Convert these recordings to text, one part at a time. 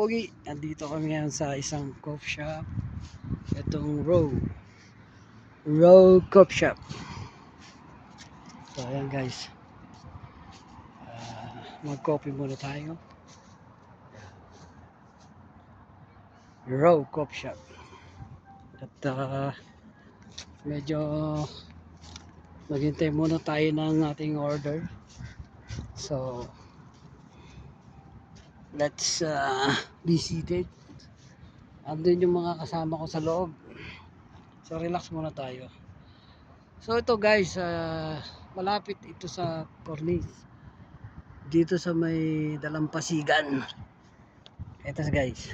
Pogi, andito kami ngayon sa isang coffee shop. Itong Row. Row Coffee Shop. So, ayan guys. Ah, mag-coffee muna tayo. Row Coffee Shop. At ah, medyo maghintay muna tayo ng ating order. So, let's uh, be seated. Andun yung mga kasama ko sa loob. So, relax muna tayo. So, ito guys, ah, malapit ito sa Cornice. Dito sa may dalampasigan. Ito guys,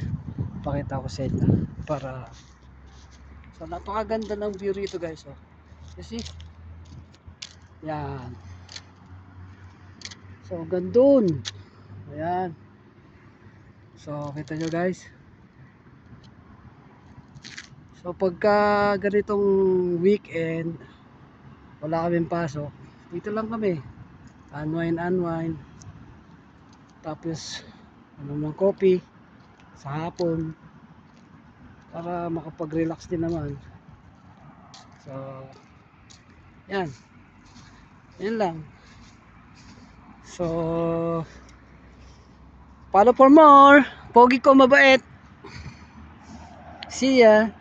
pakita ko sa inyo para So, napakaganda ng view rito guys. Oh. You see? Yan. So, gandun. Ayan. So, kita nyo guys. So, pagka ganitong weekend, wala kaming pasok, dito lang kami. Unwind, unwind. Tapos, ano ng coffee sa hapon para makapag-relax din naman. So, yan. Yan lang. So, follow for more. Pogi ko mabait. See ya.